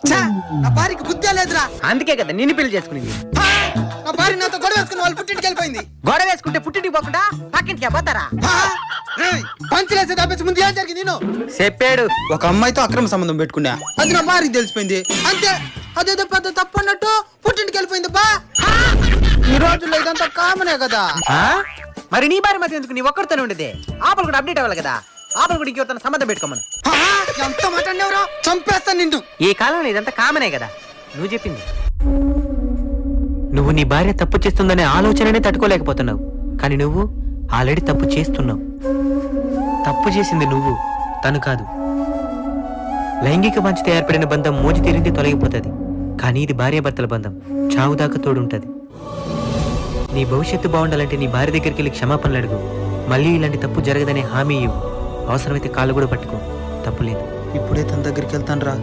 ఛా, నా భార్యకి బుద్ధి లేదురా. అందుకే కదా నిన్ను పెళ్ళి చేసుకునింది. హా, నా భార్య నాతో గొడవ వేసుకుని వాళ్ళు పుట్టింటికి వెళ్ళిపోయింది. గొడవ వేసుకుంటే పుట్టింటికి పోకుండా పక్కింటికి పోతారా హా, పంచలేసే తప్పించి ముందు ఏం జరిగింది నేను చెప్పాడు. ఒక అమ్మాయితో అక్రమ సంబంధం పెట్టుకున్నా. అది నా భార్యకి తెలిసిపోయింది. అంతే అదేదో పెద్ద తప్పు అన్నట్టు పుట్టింటికి వెళ్ళిపోయింది బా. హా, ఈ రోజుల్లో ఇదంతా కామనే కదా. ఆ? మరి నీ భార్య మధ్య ఎందుకు? నీ ఒక్కడితోనే ఉండేది. ఆపలు కూడా అప్డేట్ అవ్వాలి కదా. ఆపలు కూడా ఇంకెవరితో సంబంధం పెట్టుకోమను. హా, ఎంత మాట అన్నావురా చంపేస్తాను నిన్ను. ఈ కాలంలో ఇదంతా కామనే కదా. నువ్వు చెప్పింది. నువ్వు నీ భార్య తప్పు చేస్తుందనే ఆలోచననే తట్టుకోలేకపోతున్నావు. కానీ నువ్వు ఆల్రెడీ తప్పు చేస్తున్నావు. తప్పు చేసింది నువ్వు తను కాదు. లైంగిక వంచిత ఏర్పడిన బంధం మోజు తీరింది తొలగిపోతుంది. కానీ ఇది భార్యాభర్తల బంధం. చావు దాకా తోడుంటది. నీ భవిష్యత్తు బాగుండాలంటే నీ భార్య దగ్గరికి వెళ్ళి క్షమాపణలు అడుగు. మళ్ళీ ఇలాంటి తప్పు జరగదనే హామీ ఇవ్వు. అవసరమైతే కాళ్ళు కూడా పట్టుకో. తప్పులేదు. ఇప్పుడే తన దగ్గరికి వెళ్తాను రా